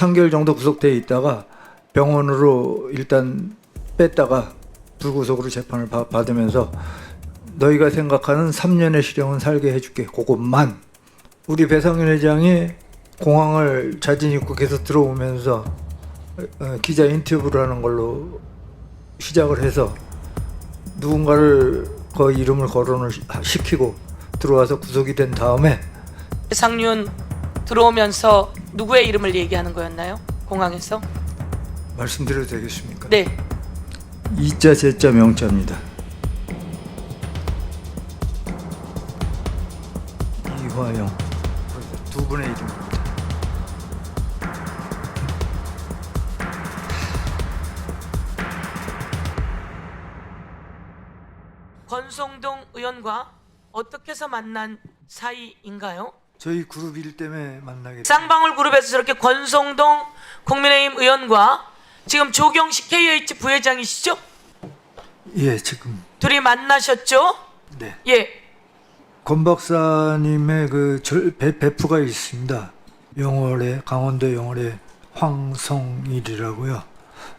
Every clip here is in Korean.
3개월 정도 구속돼 있다가 병원으로 일단 뺐다가 불구속으로 재판을 바- 받으면서 너희가 생각하는 3년의 실형은 살게 해줄게. 그것만. 우리 배상윤 회장이 공항을 자진 입국해서 들어오면서 어, 기자 인터뷰를 하는 걸로 시작을 해서 누군가를 그 이름을 거론을 시- 시키고 들어와서 구속이 된 다음에 배상윤 들어오면서 누구의 이름을 얘기하는 거였나요? 공항에서? 말씀드려도 되겠습니까? 네. 이자 제자 명자입니다. 이화영 두 분의 이름입니다. 권성동 의원과 어떻게 해서 만난 사이인가요? 저희 그룹 일 때문에 만나게 쌍방울 그룹에서 저렇게 권성동 국민의힘 의원과 지금 조경식 KH 부회장이시죠? 예 지금 둘이 만나셨죠? 네. 예. 권 박사님의 그 절, 배, 배프가 있습니다. 영월에 강원도 영월에 황성일이라고요.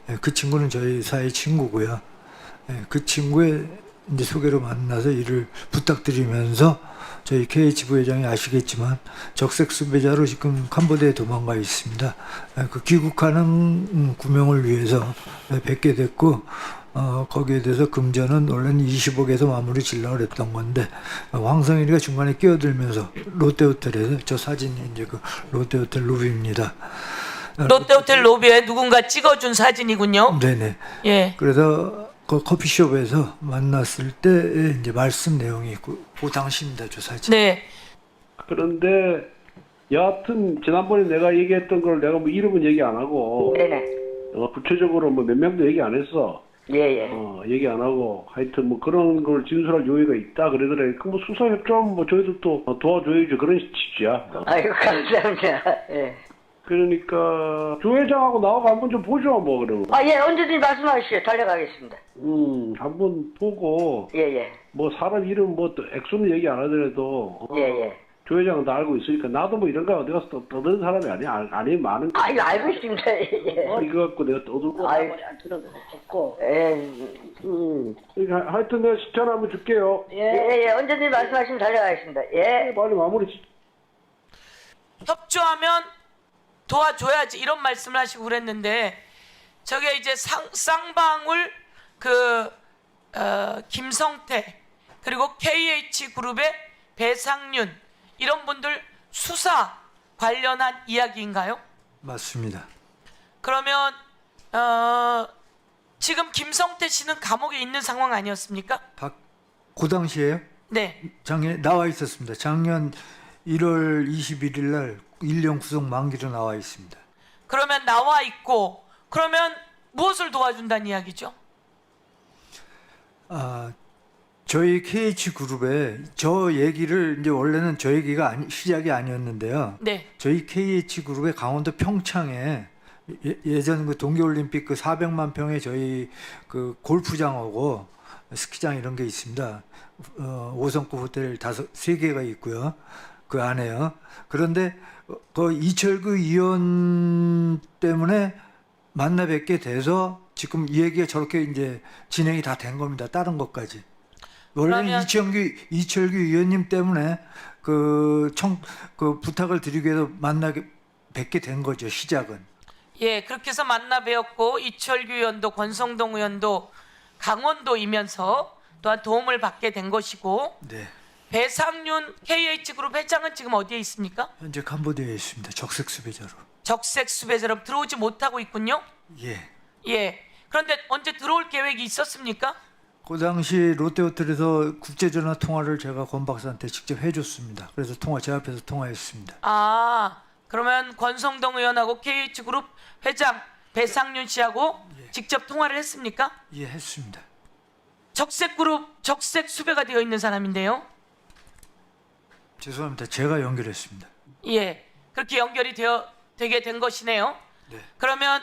예, 그 친구는 저희 사이 친구고요. 예, 그 친구의 이제 소개로 만나서 일을 부탁드리면서 저희 KH 부회장이 아시겠지만 적색 수배자로 지금 캄보디아에 도망가 있습니다. 예, 그 귀국하는 음, 구명을 위해서 예, 뵙게 됐고 어, 거기에 대해서 금전은 원래는 20억에서 마무리 질러 그랬던 건데 어, 황성일이가 중간에 끼어들면서 롯데호텔에서 저 사진이 이제 그 롯데호텔 로비입니다. 어, 롯데호텔 로비에 누군가 찍어준 사진이군요. 네네. 예. 그래서 그 커피숍에서 만났을 때 이제 말씀 내용이 그, 그 당시입니다. 저 사진. 네. 그런데 여하튼 지난번에 내가 얘기했던 걸 내가 뭐 이름은 얘기 안 하고 네네. 어, 구체적으로 뭐 몇 명도 얘기 안 했어. 예예. 어, 얘기 안 하고 하여튼 뭐 그런 걸 진술할 요의가 있다 그러더래. 그뭐 수사 협조하면 뭐 저희들도 어, 도와줘야지 그런 취지야. 아이고 감사합니다. 예. 그러니까 조 회장하고 나하고 한번 좀 보죠 뭐 그러면. 아 예 언제든지 말씀하시죠. 달려가겠습니다. 음 한번 보고 예 예. 뭐 사람 이름 뭐또 액수는 얘기 안 하더라도 어, 예 예. 조 회장은 다 알고 있으니까 나도 뭐 이런 거 어디 가서 떠- 떠드는 사람이 아니야. 아- 아니 많은 거. 아 이거 알고 있습니다. 예. 어, 이거 갖고 내가 떠들고. 아이고 듣고. 예. 음. 그러니까 하여튼 내가 시간 한번 줄게요. 예예. 언제든지 말씀하시면 달려가겠습니다. 예. 빨리 마무리. 지- 협조하면 도와줘야지 이런 말씀을 하시고 그랬는데 저게 이제 상, 쌍방울 그 어, 김성태 그리고 KH 그룹의 배상윤 이런 분들 수사 관련한 이야기인가요? 맞습니다. 그러면 어, 지금 김성태 씨는 감옥에 있는 상황 아니었습니까? 박, 그 당시에요? 네. 작년 나와 있었습니다. 작년 1월 21일 날 1년 구속 만기로 나와 있습니다. 그러면 나와 있고 그러면 무엇을 도와준다는 이야기죠? 아, 저희 KH 그룹에 저 얘기를 이제 원래는 저 얘기가 아니, 시작이 아니었는데요. 네. 저희 KH 그룹의 강원도 평창에 예, 예전 그 동계올림픽 그 400만 평의 저희 그 골프장하고 스키장 이런 게 있습니다. 어, 5성급 호텔 다섯 세 개가 있고요. 그 안에요. 그런데 어, 그 이철구 의원 때문에 만나 뵙게 돼서 지금 이 얘기가 저렇게 이제 진행이 다 된 겁니다. 다른 것까지. 원래는 그러면- 이철규 이철규 의원님 때문에 그청그 부탁을 드리기 위해서 만나게 뵙게 된 거죠. 시작은. 예, 그렇게 해서 만나 뵈었고 이철규 의원도 권성동 의원도 강원도이면서 또한 도움을 받게 된 것이고 네. 배상윤 KH그룹 회장은 지금 어디에 있습니까? 현재 캄보디아에 있습니다. 적색 수배자로. 적색 수배자로 들어오지 못하고 있군요. 예. 예. 그런데 언제 들어올 계획이 있었습니까? 그 당시 롯데호텔에서 국제전화 통화를 제가 권 박사한테 직접 해줬습니다. 그래서 통화 제 앞에서 통화했습니다. 아, 그러면 권성동 의원하고 KH그룹 회장 배상윤 씨하고 직접 통화를 했습니까? 예, 했습니다. 적색 그룹 적색 수배가 되어 있는 사람인데요. 죄송합니다. 제가 연결했습니다. 예, 그렇게 연결이 되어 되게 된 것이네요. 네. 그러면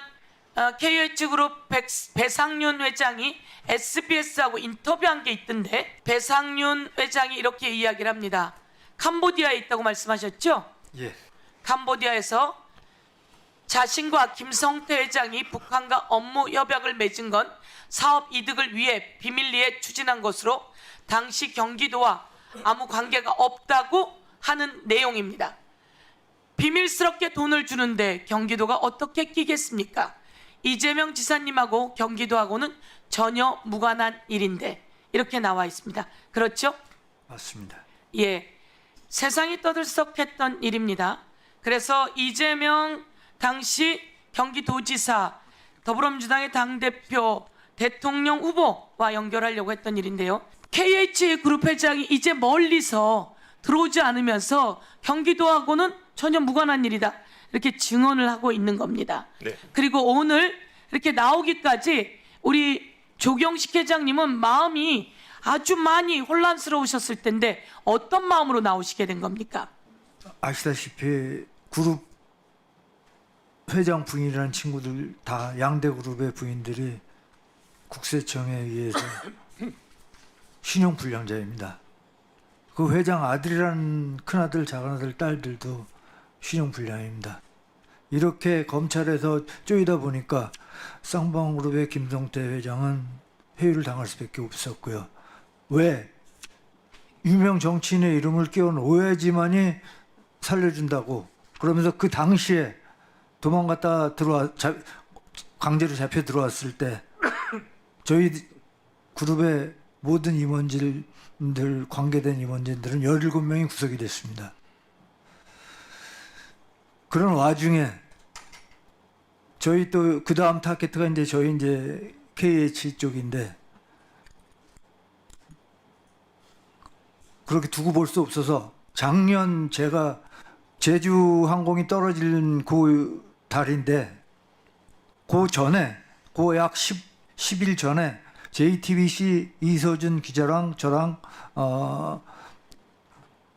어, KH그룹 백, 배상윤 회장이 SBS하고 인터뷰한 게 있던데 배상윤 회장이 이렇게 이야기를 합니다. 캄보디아에 있다고 말씀하셨죠? 예. 캄보디아에서 자신과 김성태 회장이 북한과 업무 협약을 맺은 건 사업 이득을 위해 비밀리에 추진한 것으로 당시 경기도와 아무 관계가 없다고 하는 내용입니다. 비밀스럽게 돈을 주는데 경기도가 어떻게 끼겠습니까? 이재명 지사님하고 경기도하고는 전혀 무관한 일인데 이렇게 나와 있습니다. 그렇죠? 맞습니다. 예. 세상이 떠들썩했던 일입니다. 그래서 이재명 당시 경기도지사 더불어민주당의 당대표 대통령 후보와 연결하려고 했던 일인데요. KH 그룹 회장이 이제 멀리서 들어오지 않으면서 경기도하고는 전혀 무관한 일이다. 이렇게 증언을 하고 있는 겁니다. 그리고 오늘 이렇게 나오기까지 우리 조경식 회장님은 마음이 아주 많이 혼란스러우셨을 텐데 어떤 마음으로 나오시게 된 겁니까? 아시다시피 그룹 회장 부인이라는 친구들 다 양대 그룹의 부인들이 국세청에 의해서 신용 불량자입니다. 그 회장 아들이라는 큰아들, 작은아들, 딸들도 신용 불량입니다. 이렇게 검찰에서 쪼이다 보니까 쌍방그룹의 김성태 회장은 회유를 당할 수밖에 없었고요. 왜? 유명 정치인의 이름을 끼워 놓아야지만이 살려준다고 그러면서 그 당시에 도망갔다 들어와 자, 강제로 잡혀 들어왔을 때 저희 그룹의 모든 임원진들 관계된 임원진들은 17명이 구속이 됐습니다. 그런 와중에 저희 또 그 다음 타겟가 이제 저희 이제 KH 쪽인데 그렇게 두고 볼 수 없어서 작년 제가 제주 항공이 떨어진 그 달인데 그 전에 그 약 10, 10일 전에 JTBC 이서준 기자랑 저랑 어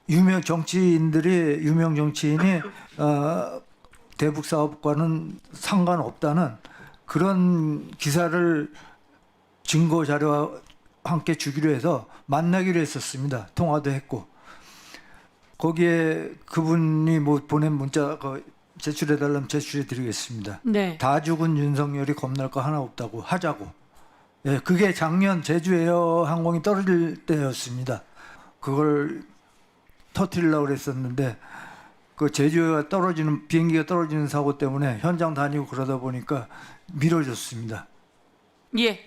유명 정치인들이 유명 정치인이 어 대북 사업과는 상관없다는 그런 기사를 증거 자료와 함께 주기로 해서 만나기로 했었습니다. 통화도 했고 거기에 그분이 뭐 보낸 문자 그 제출해 달라면 제출해 드리겠습니다. 네. 다 죽은 윤석열이 겁날 거 하나 없다고 하자고. 예, 그게 작년 제주 에어 항공이 떨어질 때였습니다. 그걸 터트리려고 그랬었는데 그 제주가 떨어지는 비행기가 떨어지는 사고 때문에 현장 다니고 그러다 보니까 미뤄졌습니다. 예.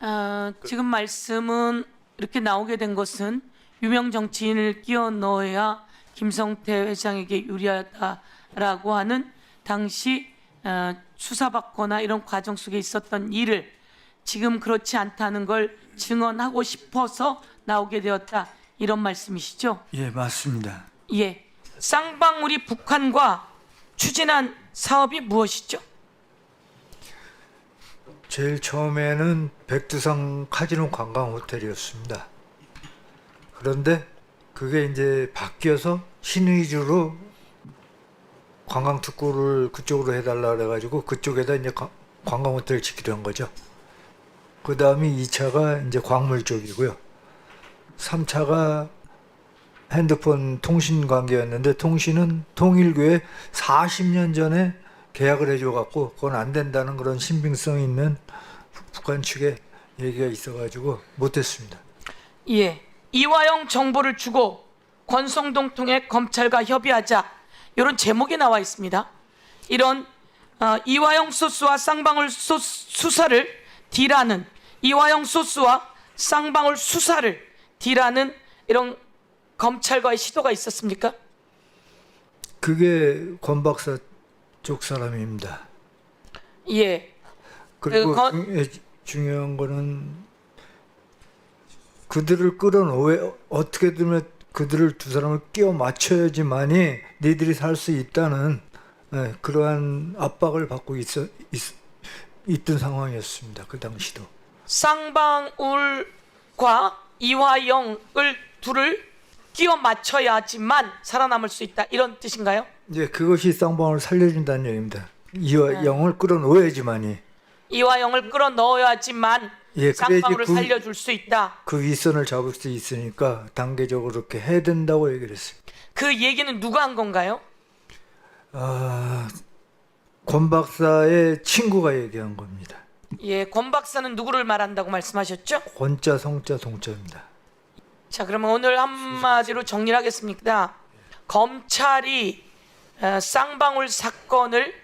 어, 지금 말씀은 이렇게 나오게 된 것은 유명 정치인을 끼워 넣어야 김성태 회장에게 유리하다라고 하는 당시 어, 수사받거나 이런 과정 속에 있었던 일을 지금 그렇지 않다는 걸 증언하고 싶어서 나오게 되었다 이런 말씀이시죠? 예, 맞습니다. 예. 쌍방울이 북한과 추진한 사업이 무엇이죠? 제일 처음에는 백두산 카지노 관광 호텔이었습니다. 그런데 그게 이제 바뀌어서 신의주로 관광 특구를 그쪽으로 해달라 그래가지고 그쪽에다 이제 관- 관광 호텔 짓기로 한 거죠. 그 다음이 2차가 이제 광물 쪽이고요. 3차가 핸드폰 통신 관계였는데 통신은 통일교에 40년 전에 계약을 해줘갖고 그건 안 된다는 그런 신빙성 있는 북- 북한 측의 얘기가 있어가지고 못했습니다. 예. 이화영 정보를 주고 권성동 통해 검찰과 협의하자 이런 제목이 나와 있습니다. 이런 어, 이화영 소스와 쌍방울 소, 수사를 D라는 이화영 소스와 쌍방울 수사를 D라는 이런 검찰과의 시도가 있었습니까? 그게 권 박사 쪽 사람입니다. 예. 그리고 그 건- 중- 예, 중요한 거는 그들을 끌어놓아 어떻게든 그들을 두 사람을 끼워 맞춰야지만이 니들이 살 수 있다는 예, 그러한 압박을 받고 있어 있, 있던 상황이었습니다. 그 당시도. 쌍방울과 이화영을 둘을 끼워 맞춰야지만 살아남을 수 있다 이런 뜻인가요? 이제 그것이 쌍방을 살려준다는 얘기입니다. 이와 네. 영을 끌어놓아야지만이 이화영을 끌어 넣어야지만 예, 쌍방울을 그- 살려줄 수 있다. 그 윗선을 잡을 수 있으니까 단계적으로 그렇게 해야 된다고 얘기를 했어요. 그 얘기는 누가 한 건가요? 아, 권 박사의 친구가 얘기한 겁니다. 예, 권 박사는 누구를 말한다고 말씀하셨죠? 권자 성자 동자입니다. 자, 그러면 오늘 한마디로 정리를 하겠습니다. 검찰이 어, 쌍방울 사건을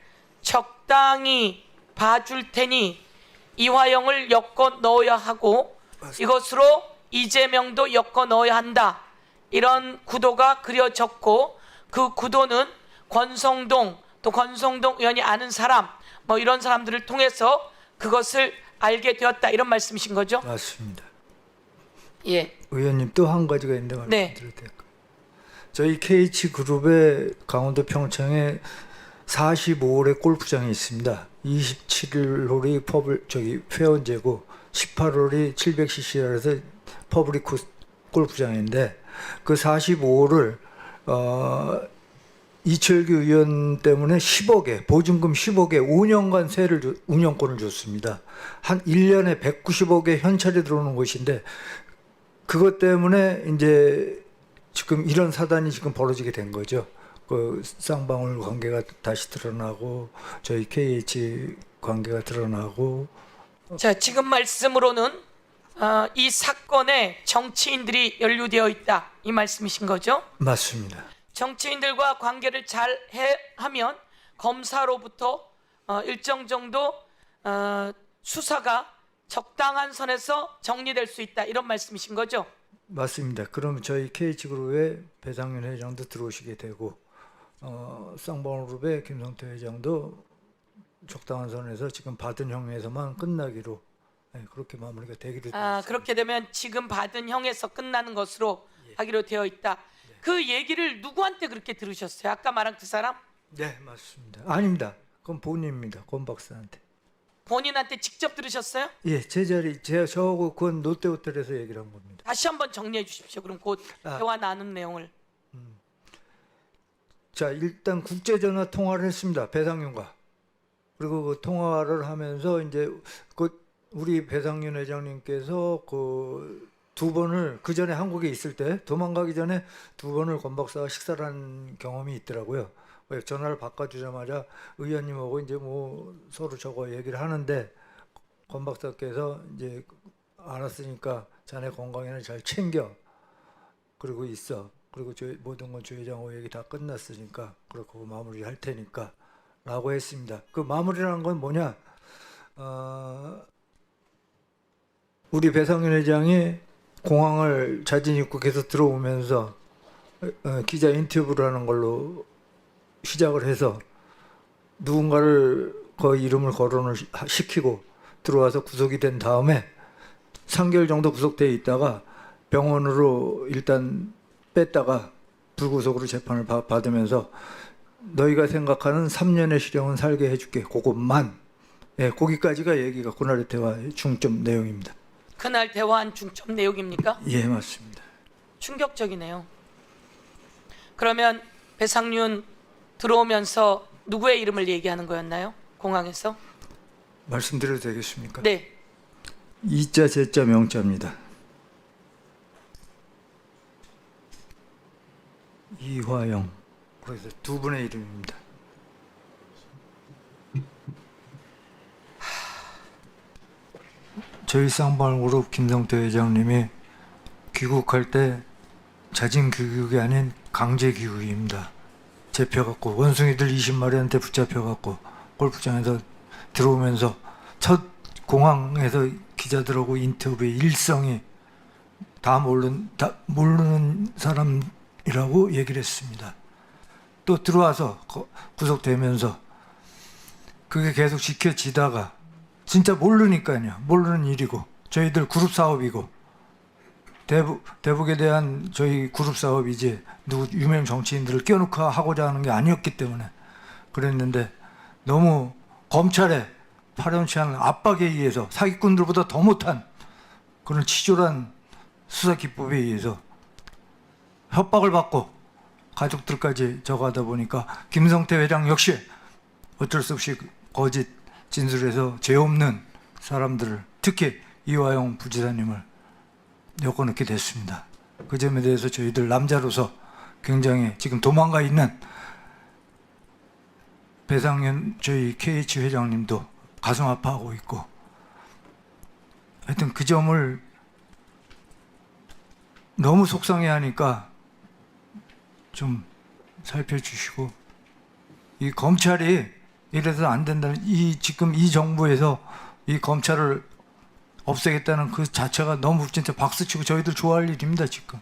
적당히 봐줄 테니 이화영을 엮어 넣어야 하고 이것으로 이재명도 엮어 넣어야 한다. 이런 구도가 그려졌고 그 구도는 권성동 또 권성동 의원이 아는 사람 뭐 이런 사람들을 통해서 그것을 알게 되었다 이런 말씀이신 거죠? 맞습니다. 예. 의원님 또 한 가지가 있는데 네. 말씀드려도 될까요? 저희 KH 그룹의 강원도 평창에 45홀의 골프장이 있습니다. 27일 홀이 퍼블 저기 회원제고 18홀이 700cc라서 퍼블릭 골프장인데 그 45홀을 어 이철규 의원 때문에 10억에 보증금 10억에 5년간 세를 주- 운영권을 줬습니다. 한 1년에 190억의 현찰이 들어오는 곳인데 그것 때문에 이제 지금 이런 사단이 지금 벌어지게 된 거죠. 그 쌍방울 관계가 다시 드러나고 저희 KH 관계가 드러나고 자, 지금 말씀으로는 어, 이 사건에 정치인들이 연루되어 있다 이 말씀이신 거죠? 맞습니다. 정치인들과 관계를 잘 해, 하면 검사로부터 어, 일정 정도 어, 수사가 적당한 선에서 정리될 수 있다 이런 말씀이신 거죠? 맞습니다. 그럼 저희 KH 그룹의 배상윤 회장도 들어오시게 되고 어, 쌍방울 그룹의 김성태 회장도 적당한 선에서 지금 받은 형에서만 끝나기로 네, 그렇게 마무리가 되기로 아, 그렇게 되면 지금 받은 형에서 끝나는 것으로 하기로 되어 있다. 그 얘기를 누구한테 그렇게 들으셨어요? 아까 말한 그 사람? 네 맞습니다. 아닙니다. 그건 본인입니다. 권 박사한테. 본인한테 직접 들으셨어요? 예, 제 자리, 제 저하고 그건 롯데 호텔에서 얘기를 한 겁니다. 다시 한번 정리해 주십시오. 그럼 곧 아. 대화 나눈 내용을. 자, 일단 국제 전화 통화를 했습니다. 배상윤과. 그리고 그 통화를 하면서 이제 그 우리 배상윤 회장님께서 그 두 번을 그 전에 한국에 있을 때 도망가기 전에 두 번을 권 박사와 식사를 한 경험이 있더라고요. 왜 전화를 바꿔주자마자 의원님하고 이제 뭐 서로 저거 얘기를 하는데 권 박사께서 이제 알았으니까 자네 건강에는 잘 챙겨. 그러고 있어. 그리고 저 모든 건 조 회장하고 얘기 다 끝났으니까 그렇고 마무리 할 테니까 라고 했습니다. 그 마무리라는 건 뭐냐? 어, 우리 배상윤 회장이 공항을 자진 입국해서 들어오면서 어, 기자 인터뷰를 하는 걸로 시작을 해서 누군가를 그 이름을 거론을 시- 시키고 들어와서 구속이 된 다음에 3개월 정도 구속돼 있다가 병원으로 일단 뺐다가 불구속으로 재판을 받- 받으면서 너희가 생각하는 3년의 실형은 살게 해줄게. 그것만. 예, 거기까지가 얘기가 대화의 중점 내용입니다. 그날 대화한 중점 내용입니까? 예, 맞습니다. 충격적이네요. 그러면 배상윤 들어오면서 누구의 이름을 얘기하는 거였나요? 공항에서? 말씀드려도 되겠습니까? 네. 이자 제자 명자입니다. 이화영. 그래서 두 분의 이름입니다. 저희 쌍방그룹 김성태 회장님이 귀국할 때 자진 귀국이 아닌 강제 귀국입니다. 잡혀갖고 원숭이들 20마리한테 붙잡혀갖고 골프장에서 들어오면서 첫 공항에서 기자들하고 인터뷰 일성이 다 모르는 다 모르는 사람이라고 얘기를 했습니다. 또 들어와서 거- 구속되면서 그게 계속 지켜지다가 진짜 모르니까요. 모르는 일이고 저희들 그룹 사업이고 대북 대북에 대한 저희 그룹 사업이지 누구 유명 정치인들을 껴놓고 하고자 하는 게 아니었기 때문에 그랬는데 너무 검찰의 파렴치 않은 압박에 의해서 사기꾼들보다 더 못한 그런 치졸한 수사 기법에 의해서 협박을 받고 가족들까지 저거하다 보니까 김성태 회장 역시 어쩔 수 없이 거짓 진술해서 죄 없는 사람들을 특히 이화영 부지사님을 엮어넣게 됐습니다. 그 점에 대해서 저희들 남자로서 굉장히 지금 도망가 있는 배상현 저희 KH 회장님도 가슴 아파하고 있고 하여튼 그 점을 너무 속상해 하니까 좀 살펴주시고 이 검찰이 이래서 안 된다는 이 지금 이 정부에서 이 검찰을 없애겠다는 그 자체가 너무 진짜 박수치고 저희들 좋아할 일입니다 지금.